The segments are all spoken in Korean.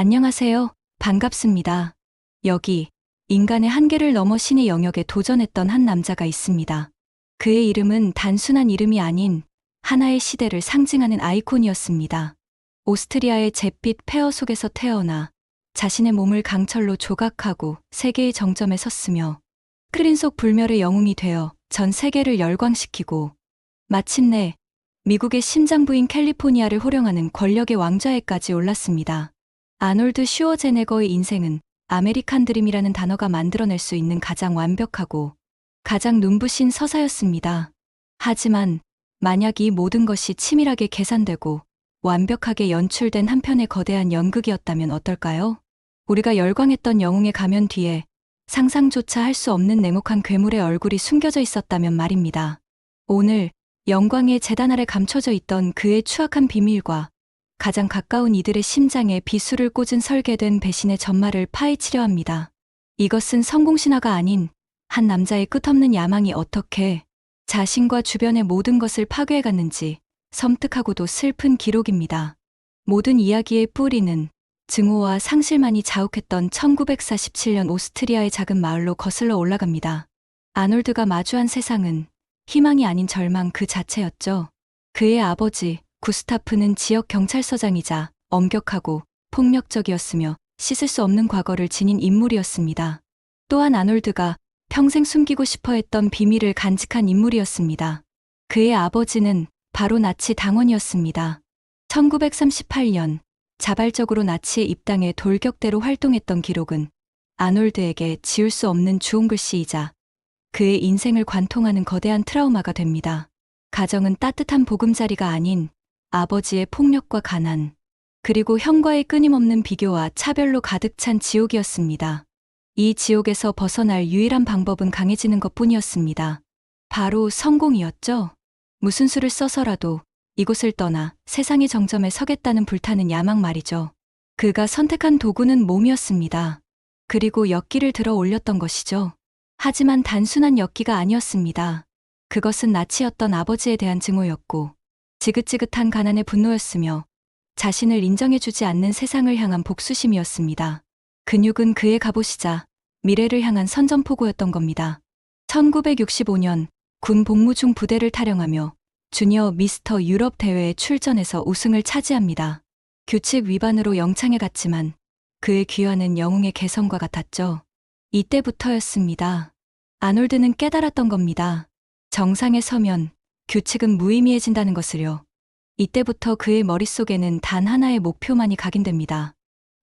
안녕하세요. 반갑습니다. 여기 인간의 한계를 넘어 신의 영역에 도전했던 한 남자가 있습니다. 그의 이름은 단순한 이름이 아닌 하나의 시대를 상징하는 아이콘이었습니다. 오스트리아의 잿빛 폐허 속에서 태어나 자신의 몸을 강철로 조각하고 세계의 정점에 섰으며 크린 속 불멸의 영웅이 되어 전 세계를 열광시키고 마침내 미국의 심장부인 캘리포니아를 호령하는 권력의 왕좌에까지 올랐습니다. 아놀드 슈어제네거의 인생은 아메리칸 드림이라는 단어가 만들어낼 수 있는 가장 완벽하고 가장 눈부신 서사였습니다. 하지만 만약 이 모든 것이 치밀하게 계산되고 완벽하게 연출된 한편의 거대한 연극이었다면 어떨까요? 우리가 열광했던 영웅의 가면 뒤에 상상조차 할 수 없는 냉혹한 괴물의 얼굴이 숨겨져 있었다면 말입니다. 오늘 영광의 재단 아래 감춰져 있던 그의 추악한 비밀과 가장 가까운 이들의 심장에 비수를 꽂은 설계된 배신의 전말을 파헤치려 합니다. 이것은 성공신화가 아닌 한 남자의 끝없는 야망이 어떻게 자신과 주변의 모든 것을 파괴해갔는지 섬뜩하고도 슬픈 기록입니다. 모든 이야기의 뿌리는 증오와 상실만이 자욱했던 1947년 오스트리아의 작은 마을로 거슬러 올라갑니다. 아놀드가 마주한 세상은 희망이 아닌 절망 그 자체였죠. 그의 아버지, 구스타프는 지역 경찰서장이자 엄격하고 폭력적이었으며 씻을 수 없는 과거를 지닌 인물이었습니다. 또한 아놀드가 평생 숨기고 싶어 했던 비밀을 간직한 인물이었습니다. 그의 아버지는 바로 나치 당원이었습니다. 1938년 자발적으로 나치에 입당해 돌격대로 활동했던 기록은 아놀드에게 지울 수 없는 주홍글씨이자 그의 인생을 관통하는 거대한 트라우마가 됩니다. 가정은 따뜻한 보금자리가 아닌 아버지의 폭력과 가난, 그리고 형과의 끊임없는 비교와 차별로 가득 찬 지옥이었습니다. 이 지옥에서 벗어날 유일한 방법은 강해지는 것 뿐이었습니다. 바로 성공이었죠. 무슨 수를 써서라도 이곳을 떠나 세상의 정점에 서겠다는 불타는 야망 말이죠. 그가 선택한 도구는 몸이었습니다. 그리고 엿기를 들어 올렸던 것이죠. 하지만 단순한 엿기가 아니었습니다. 그것은 나치였던 아버지에 대한 증오였고, 지긋지긋한 가난의 분노였으며, 자신을 인정해주지 않는 세상을 향한 복수심이었습니다. 근육은 그의 갑옷이자 미래를 향한 선전포고였던 겁니다. 1965년 군 복무 중 부대를 탈영하며 주니어 미스터 유럽 대회에 출전해서 우승을 차지합니다. 규칙 위반으로 영창에 갔지만 그의 귀환은 영웅의 개성과 같았죠. 이때부터였습니다. 아놀드는 깨달았던 겁니다. 정상에 서면 규칙은 무의미해진다는 것을요. 이때부터 그의 머릿속에는 단 하나의 목표만이 각인됩니다.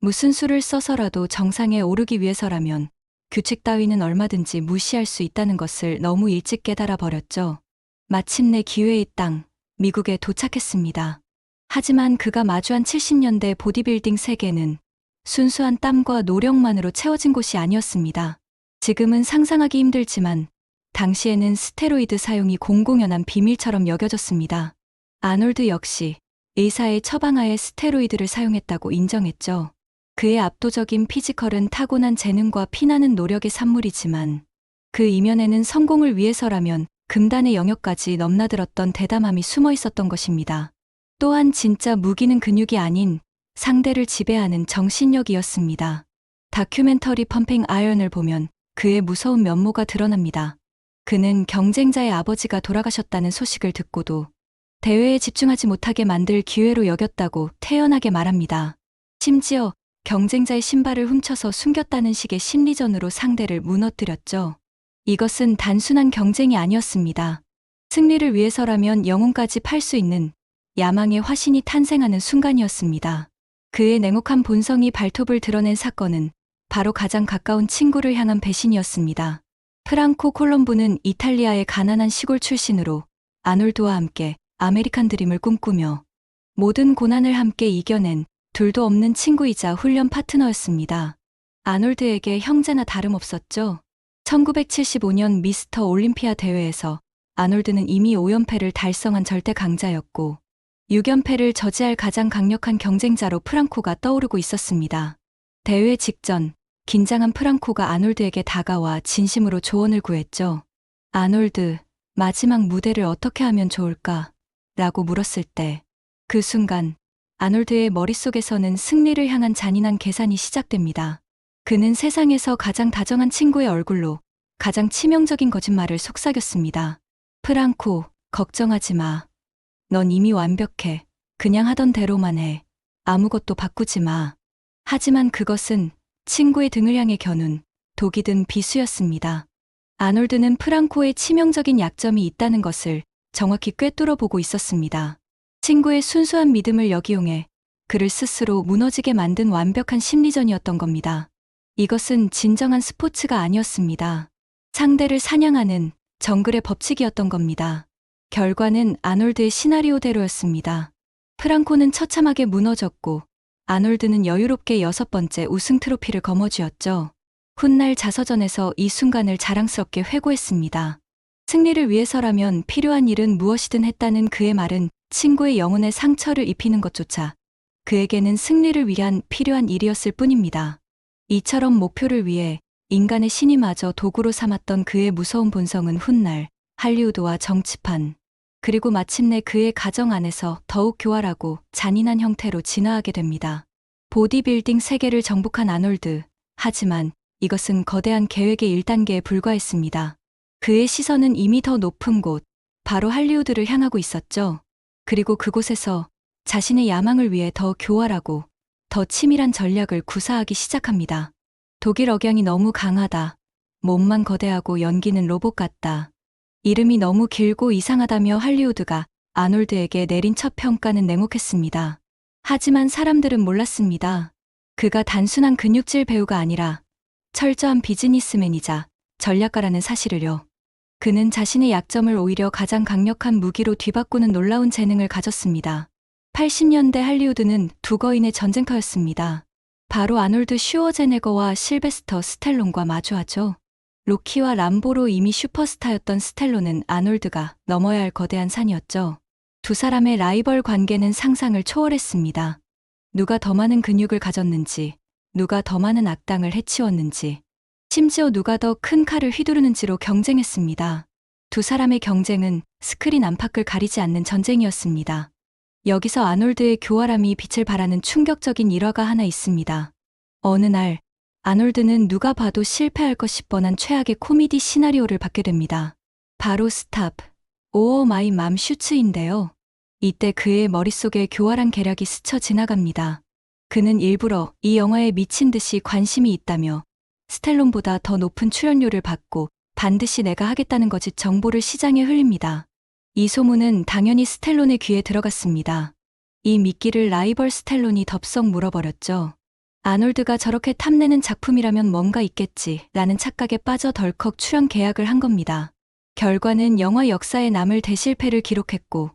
무슨 수를 써서라도 정상에 오르기 위해서라면 규칙 따위는 얼마든지 무시할 수 있다는 것을 너무 일찍 깨달아 버렸죠. 마침내 기회의 땅, 미국에 도착했습니다. 하지만 그가 마주한 70년대 보디빌딩 세계는 순수한 땀과 노력만으로 채워진 곳이 아니었습니다. 지금은 상상하기 힘들지만 당시에는 스테로이드 사용이 공공연한 비밀처럼 여겨졌습니다. 아놀드 역시 의사의 처방하에 스테로이드를 사용했다고 인정했죠. 그의 압도적인 피지컬은 타고난 재능과 피나는 노력의 산물이지만 그 이면에는 성공을 위해서라면 금단의 영역까지 넘나들었던 대담함이 숨어 있었던 것입니다. 또한 진짜 무기는 근육이 아닌 상대를 지배하는 정신력이었습니다. 다큐멘터리 펌핑 아이언을 보면 그의 무서운 면모가 드러납니다. 그는 경쟁자의 아버지가 돌아가셨다는 소식을 듣고도 대회에 집중하지 못하게 만들 기회로 여겼다고 태연하게 말합니다. 심지어 경쟁자의 신발을 훔쳐서 숨겼다는 식의 심리전으로 상대를 무너뜨렸죠. 이것은 단순한 경쟁이 아니었습니다. 승리를 위해서라면 영혼까지 팔 수 있는 야망의 화신이 탄생하는 순간이었습니다. 그의 냉혹한 본성이 발톱을 드러낸 사건은 바로 가장 가까운 친구를 향한 배신이었습니다. 프랑코 콜롬보는 이탈리아의 가난한 시골 출신으로 아놀드와 함께 아메리칸 드림을 꿈꾸며 모든 고난을 함께 이겨낸 둘도 없는 친구이자 훈련 파트너였습니다. 아놀드에게 형제나 다름없었죠. 1975년 미스터 올림피아 대회에서 아놀드는 이미 5연패를 달성한 절대 강자였고 6연패를 저지할 가장 강력한 경쟁자로 프랑코가 떠오르고 있었습니다. 대회 직전 긴장한 프랑코가 아놀드에게 다가와 진심으로 조언을 구했죠. 아놀드, 마지막 무대를 어떻게 하면 좋을까? 라고 물었을 때 그 순간 아놀드의 머릿속에서는 승리를 향한 잔인한 계산이 시작됩니다. 그는 세상에서 가장 다정한 친구의 얼굴로 가장 치명적인 거짓말을 속삭였습니다. 프랑코, 걱정하지 마. 넌 이미 완벽해. 그냥 하던 대로만 해. 아무것도 바꾸지 마. 하지만 그것은 친구의 등을 향해 겨눈 독이 든 비수였습니다. 아놀드는 프랑코의 치명적인 약점이 있다는 것을 정확히 꿰뚫어 보고 있었습니다. 친구의 순수한 믿음을 역이용해 그를 스스로 무너지게 만든 완벽한 심리전이었던 겁니다. 이것은 진정한 스포츠가 아니었습니다. 상대를 사냥하는 정글의 법칙이었던 겁니다. 결과는 아놀드의 시나리오대로였습니다. 프랑코는 처참하게 무너졌고 아놀드는 여유롭게 여섯 번째 우승 트로피를 거머쥐었죠. 훗날 자서전에서 이 순간을 자랑스럽게 회고했습니다. 승리를 위해서라면 필요한 일은 무엇이든 했다는 그의 말은 친구의 영혼에 상처를 입히는 것조차 그에게는 승리를 위한 필요한 일이었을 뿐입니다. 이처럼 목표를 위해 인간의 신이마저 도구로 삼았던 그의 무서운 본성은 훗날 할리우드와 정치판, 그리고 마침내 그의 가정 안에서 더욱 교활하고 잔인한 형태로 진화하게 됩니다. 보디빌딩 세계를 정복한 아놀드. 하지만 이것은 거대한 계획의 1단계에 불과했습니다. 그의 시선은 이미 더 높은 곳, 바로 할리우드를 향하고 있었죠. 그리고 그곳에서 자신의 야망을 위해 더 교활하고 더 치밀한 전략을 구사하기 시작합니다. 독일 억양이 너무 강하다. 몸만 거대하고 연기는 로봇 같다. 이름이 너무 길고 이상하다며 할리우드가 아놀드에게 내린 첫 평가는 냉혹했습니다. 하지만 사람들은 몰랐습니다. 그가 단순한 근육질 배우가 아니라 철저한 비즈니스맨이자 전략가라는 사실을요. 그는 자신의 약점을 오히려 가장 강력한 무기로 뒤바꾸는 놀라운 재능을 가졌습니다. 80년대 할리우드는 두 거인의 전쟁터였습니다. 바로 아놀드 슈워제네거와 실베스터 스텔론과 마주하죠. 로키와 람보로 이미 슈퍼스타였던 스텔론은 아놀드가 넘어야 할 거대한 산이었죠. 두 사람의 라이벌 관계는 상상을 초월했습니다. 누가 더 많은 근육을 가졌는지, 누가 더 많은 악당을 해치웠는지, 심지어 누가 더 큰 칼을 휘두르는지로 경쟁했습니다. 두 사람의 경쟁은 스크린 안팎을 가리지 않는 전쟁이었습니다. 여기서 아놀드의 교활함이 빛을 발하는 충격적인 일화가 하나 있습니다. 어느 날 아놀드는 누가 봐도 실패할 것이 뻔한 최악의 코미디 시나리오를 받게 됩니다. 바로 스탑, 오어 마이 맘 슈츠인데요. 이때 그의 머릿속에 교활한 계략이 스쳐 지나갑니다. 그는 일부러 이 영화에 미친 듯이 관심이 있다며 스텔론보다 더 높은 출연료를 받고 반드시 내가 하겠다는 거짓 정보를 시장에 흘립니다. 이 소문은 당연히 스텔론의 귀에 들어갔습니다. 이 미끼를 라이벌 스텔론이 덥석 물어버렸죠. 아놀드가 저렇게 탐내는 작품이라면 뭔가 있겠지 라는 착각에 빠져 덜컥 출연 계약을 한 겁니다. 결과는 영화 역사에 남을 대실패를 기록했고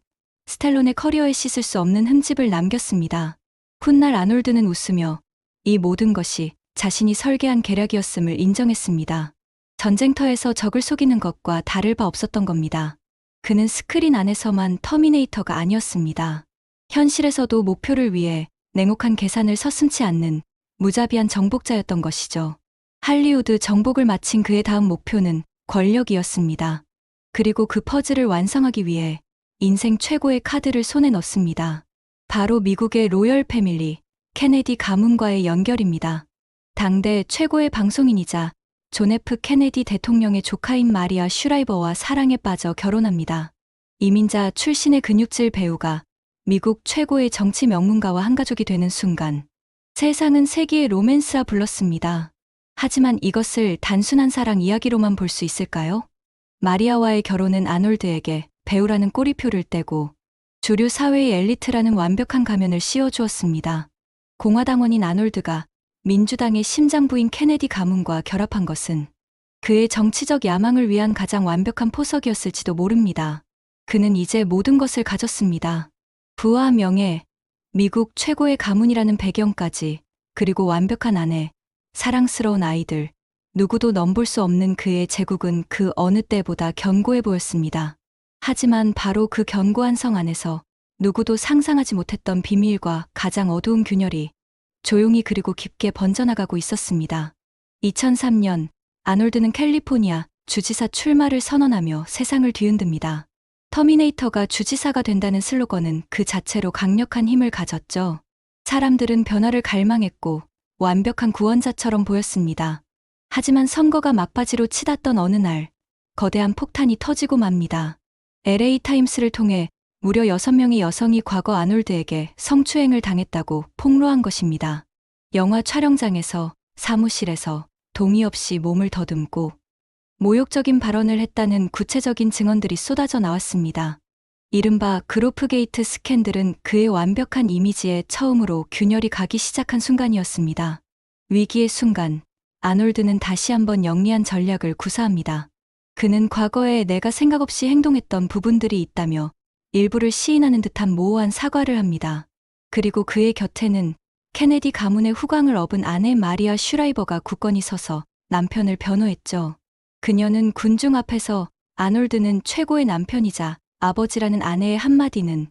스텔론의 커리어에 씻을 수 없는 흠집을 남겼습니다. 훗날 아놀드는 웃으며 이 모든 것이 자신이 설계한 계략이었음을 인정했습니다. 전쟁터에서 적을 속이는 것과 다를 바 없었던 겁니다. 그는 스크린 안에서만 터미네이터가 아니었습니다. 현실에서도 목표를 위해 냉혹한 계산을 서슴지 않는 무자비한 정복자였던 것이죠. 할리우드 정복을 마친 그의 다음 목표는 권력이었습니다. 그리고 그 퍼즐을 완성하기 위해 인생 최고의 카드를 손에 넣습니다. 바로 미국의 로열 패밀리, 케네디 가문과의 연결입니다. 당대 최고의 방송인이자 존 F 케네디 대통령의 조카인 마리아 슈라이버와 사랑에 빠져 결혼합니다. 이민자 출신의 근육질 배우가 미국 최고의 정치 명문가와 한가족이 되는 순간 세상은 세기의 로맨스라 불렀습니다. 하지만 이것을 단순한 사랑 이야기로만 볼 수 있을까요? 마리아와의 결혼은 아놀드에게 배우라는 꼬리표를 떼고 주류 사회의 엘리트라는 완벽한 가면을 씌워주었습니다. 공화당원인 아놀드가 민주당의 심장부인 케네디 가문과 결합한 것은 그의 정치적 야망을 위한 가장 완벽한 포석이었을지도 모릅니다. 그는 이제 모든 것을 가졌습니다. 부와 명예, 미국 최고의 가문이라는 배경까지, 그리고 완벽한 아내, 사랑스러운 아이들, 누구도 넘볼 수 없는 그의 제국은 그 어느 때보다 견고해 보였습니다. 하지만 바로 그 견고한 성 안에서 누구도 상상하지 못했던 비밀과 가장 어두운 균열이 조용히 그리고 깊게 번져나가고 있었습니다. 2003년 아놀드는 캘리포니아 주지사 출마를 선언하며 세상을 뒤흔듭니다. 터미네이터가 주지사가 된다는 슬로건은 그 자체로 강력한 힘을 가졌죠. 사람들은 변화를 갈망했고 완벽한 구원자처럼 보였습니다. 하지만 선거가 막바지로 치닫던 어느 날 거대한 폭탄이 터지고 맙니다. LA 타임스를 통해 무려 6명의 여성이 과거 아놀드에게 성추행을 당했다고 폭로한 것입니다. 영화 촬영장에서 사무실에서 동의 없이 몸을 더듬고 모욕적인 발언을 했다는 구체적인 증언들이 쏟아져 나왔습니다. 이른바 그로프게이트 스캔들은 그의 완벽한 이미지에 처음으로 균열이 가기 시작한 순간이었습니다. 위기의 순간, 아놀드는 다시 한번 영리한 전략을 구사합니다. 그는 과거에 내가 생각 없이 행동했던 부분들이 있다며 일부를 시인하는 듯한 모호한 사과를 합니다. 그리고 그의 곁에는 케네디 가문의 후광을 업은 아내 마리아 슈라이버가 굳건히 서서 남편을 변호했죠. 그녀는 군중 앞에서 아놀드는 최고의 남편이자 아버지라는 아내의 한마디는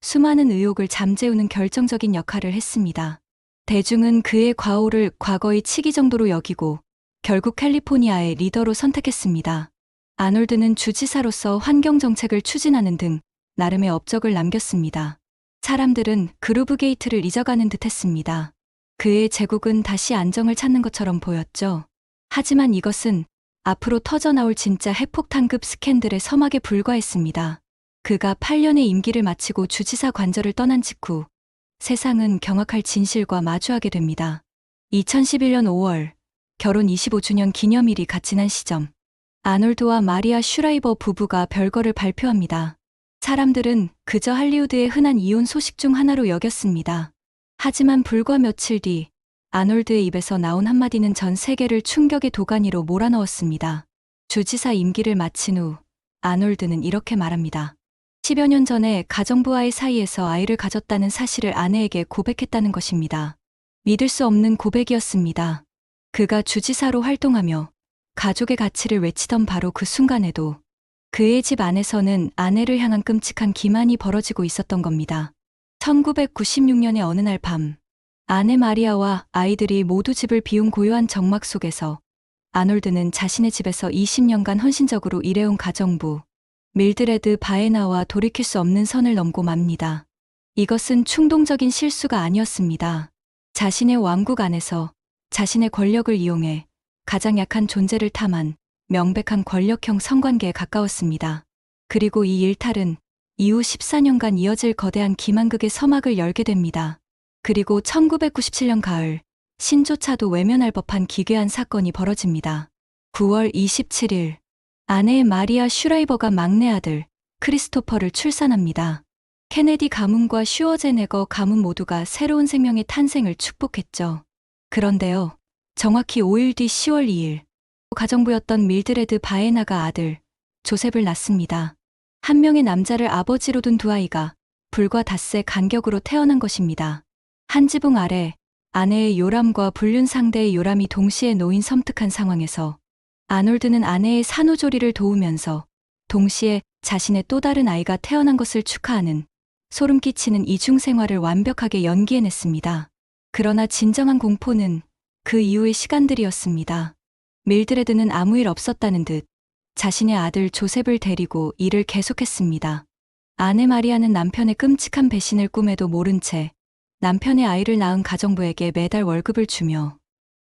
수많은 의혹을 잠재우는 결정적인 역할을 했습니다. 대중은 그의 과오를 과거의 치기 정도로 여기고 결국 캘리포니아의 리더로 선택했습니다. 아놀드는 주지사로서 환경 정책을 추진하는 등 나름의 업적을 남겼습니다. 사람들은 그루브 게이트를 잊어가는 듯 했습니다. 그의 제국은 다시 안정을 찾는 것처럼 보였죠. 하지만 이것은 앞으로 터져나올 진짜 핵폭탄급 스캔들의 서막에 불과했습니다. 그가 8년의 임기를 마치고 주지사 관저를 떠난 직후 세상은 경악할 진실과 마주하게 됩니다. 2011년 5월 결혼 25주년 기념일이 갓 지난 시점 아놀드와 마리아 슈라이버 부부가 별거를 발표합니다. 사람들은 그저 할리우드의 흔한 이혼 소식 중 하나로 여겼습니다. 하지만 불과 며칠 뒤 아놀드의 입에서 나온 한마디는 전 세계를 충격의 도가니로 몰아넣었습니다. 주지사 임기를 마친 후 아놀드는 이렇게 말합니다. 10여 년 전에 가정부와의 사이에서 아이를 가졌다는 사실을 아내에게 고백했다는 것입니다. 믿을 수 없는 고백이었습니다. 그가 주지사로 활동하며 가족의 가치를 외치던 바로 그 순간에도 그의 집 안에서는 아내를 향한 끔찍한 기만이 벌어지고 있었던 겁니다. 1996년의 어느 날 밤, 아내 마리아와 아이들이 모두 집을 비운 고요한 정막 속에서 아놀드는 자신의 집에서 20년간 헌신적으로 일해온 가정부, 밀드레드 바에나와 돌이킬 수 없는 선을 넘고 맙니다. 이것은 충동적인 실수가 아니었습니다. 자신의 왕국 안에서 자신의 권력을 이용해 가장 약한 존재를 탐한 명백한 권력형 성관계에 가까웠습니다. 그리고 이 일탈은 이후 14년간 이어질 거대한 기만극의 서막을 열게 됩니다. 그리고 1997년 가을, 신조차도 외면할 법한 기괴한 사건이 벌어집니다. 9월 27일, 아내의 마리아 슈라이버가 막내 아들, 크리스토퍼를 출산합니다. 케네디 가문과 슈어제네거 가문 모두가 새로운 생명의 탄생을 축복했죠. 그런데요, 정확히 5일 뒤 10월 2일, 가정부였던 밀드레드 바에나가 아들, 조셉을 낳습니다. 한 명의 남자를 아버지로 둔 두 아이가 불과 닷새 간격으로 태어난 것입니다. 한 지붕 아래 아내의 요람과 불륜 상대의 요람이 동시에 놓인 섬뜩한 상황에서 아놀드는 아내의 산후조리를 도우면서 동시에 자신의 또 다른 아이가 태어난 것을 축하하는 소름 끼치는 이중 생활을 완벽하게 연기해냈습니다. 그러나 진정한 공포는 그 이후의 시간들이었습니다. 밀드레드는 아무 일 없었다는 듯 자신의 아들 조셉을 데리고 일을 계속했습니다. 아내 마리아는 남편의 끔찍한 배신을 꿈에도 모른 채 남편의 아이를 낳은 가정부에게 매달 월급을 주며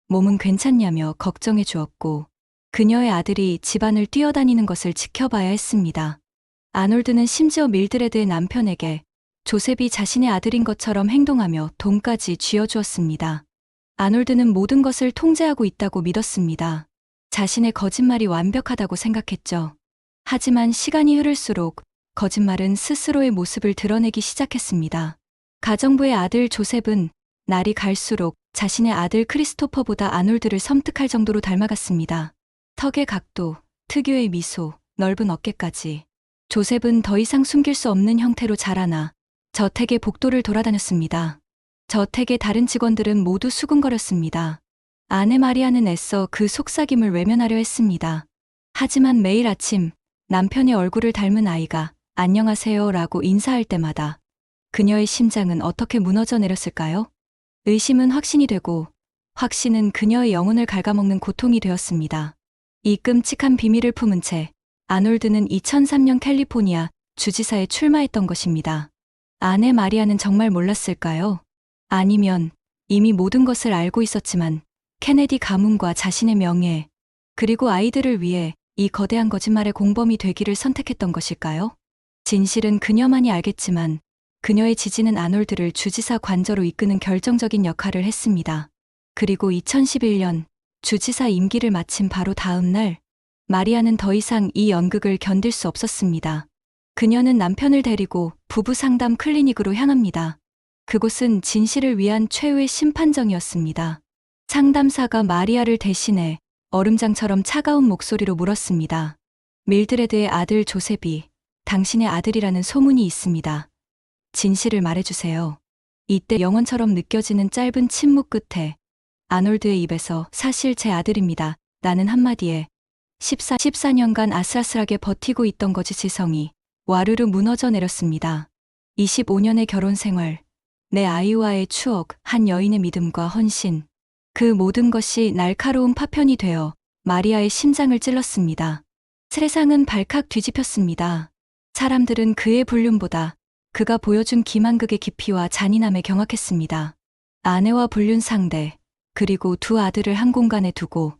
몸은 괜찮냐며 걱정해 주었고 그녀의 아들이 집안을 뛰어다니는 것을 지켜봐야 했습니다. 아놀드는 심지어 밀드레드의 남편에게 조셉이 자신의 아들인 것처럼 행동하며 돈까지 쥐어주었습니다. 아놀드는 모든 것을 통제하고 있다고 믿었습니다. 자신의 거짓말이 완벽하다고 생각했죠. 하지만 시간이 흐를수록 거짓말은 스스로의 모습을 드러내기 시작했습니다. 가정부의 아들 조셉은 날이 갈수록 자신의 아들 크리스토퍼보다 아놀드를 섬뜩할 정도로 닮아갔습니다. 턱의 각도, 특유의 미소, 넓은 어깨까지. 조셉은 더 이상 숨길 수 없는 형태로 자라나 저택의 복도를 돌아다녔습니다. 저택의 다른 직원들은 모두 수군거렸습니다. 아내 마리아는 애써 그 속삭임을 외면하려 했습니다. 하지만 매일 아침 남편의 얼굴을 닮은 아이가 안녕하세요 라고 인사할 때마다 그녀의 심장은 어떻게 무너져 내렸을까요? 의심은 확신이 되고 확신은 그녀의 영혼을 갉아먹는 고통이 되었습니다. 이 끔찍한 비밀을 품은 채 아놀드는 2003년 캘리포니아 주지사에 출마했던 것입니다. 아내 마리아는 정말 몰랐을까요? 아니면 이미 모든 것을 알고 있었지만 케네디 가문과 자신의 명예, 그리고 아이들을 위해 이 거대한 거짓말의 공범이 되기를 선택했던 것일까요? 진실은 그녀만이 알겠지만 그녀의 지지는 아놀드를 주지사 관저로 이끄는 결정적인 역할을 했습니다. 그리고 2011년 주지사 임기를 마친 바로 다음 날 마리아는 더 이상 이 연극을 견딜 수 없었습니다. 그녀는 남편을 데리고 부부 상담 클리닉으로 향합니다. 그곳은 진실을 위한 최후의 심판정이었습니다. 상담사가 마리아를 대신해 얼음장처럼 차가운 목소리로 물었습니다. 밀드레드의 아들 조셉이 당신의 아들이라는 소문이 있습니다. 진실을 말해주세요. 이때 영원처럼 느껴지는 짧은 침묵 끝에 아놀드의 입에서 사실 제 아들입니다. 나는 한마디에 14, 14년간 아슬아슬하게 버티고 있던 거지 지성이 와르르 무너져 내렸습니다. 25년의 결혼 생활, 내 아이와의 추억, 한 여인의 믿음과 헌신, 그 모든 것이 날카로운 파편이 되어 마리아의 심장을 찔렀습니다. 세상은 발칵 뒤집혔습니다. 사람들은 그의 불륜보다 그가 보여준 기만극의 깊이와 잔인함에 경악했습니다. 아내와 불륜 상대, 그리고 두 아들을 한 공간에 두고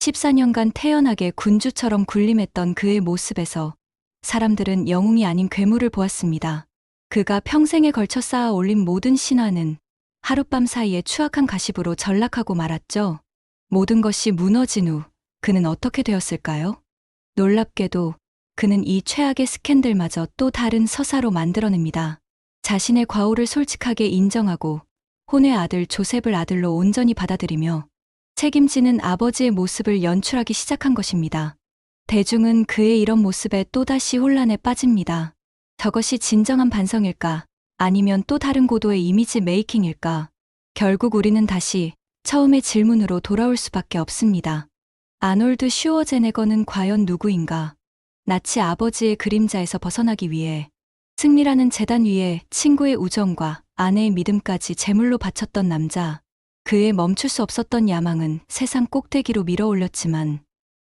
14년간 태연하게 군주처럼 군림했던 그의 모습에서 사람들은 영웅이 아닌 괴물을 보았습니다. 그가 평생에 걸쳐 쌓아 올린 모든 신화는 하룻밤 사이에 추악한 가십으로 전락하고 말았죠. 모든 것이 무너진 후 그는 어떻게 되었을까요? 놀랍게도 그는 이 최악의 스캔들마저 또 다른 서사로 만들어냅니다. 자신의 과오를 솔직하게 인정하고 혼의 아들 조셉을 아들로 온전히 받아들이며 책임지는 아버지의 모습을 연출하기 시작한 것입니다. 대중은 그의 이런 모습에 또다시 혼란에 빠집니다. 저것이 진정한 반성일까? 아니면 또 다른 고도의 이미지 메이킹일까? 결국 우리는 다시 처음의 질문으로 돌아올 수밖에 없습니다. 아놀드 슈어제네거는 과연 누구인가? 나치 아버지의 그림자에서 벗어나기 위해 승리라는 재단 위에 친구의 우정과 아내의 믿음까지 제물로 바쳤던 남자. 그의 멈출 수 없었던 야망은 세상 꼭대기로 밀어 올렸지만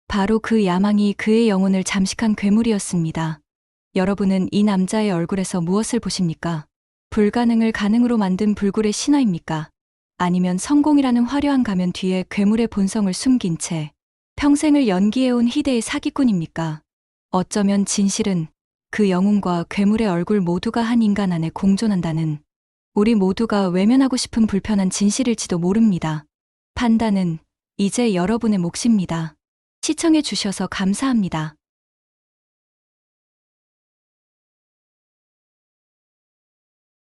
바로 그 야망이 그의 영혼을 잠식한 괴물이었습니다. 여러분은 이 남자의 얼굴에서 무엇을 보십니까? 불가능을 가능으로 만든 불굴의 신화입니까? 아니면 성공이라는 화려한 가면 뒤에 괴물의 본성을 숨긴 채 평생을 연기해온 희대의 사기꾼입니까? 어쩌면 진실은 그 영웅과 괴물의 얼굴 모두가 한 인간 안에 공존한다는 우리 모두가 외면하고 싶은 불편한 진실일지도 모릅니다. 판단은 이제 여러분의 몫입니다. 시청해 주셔서 감사합니다.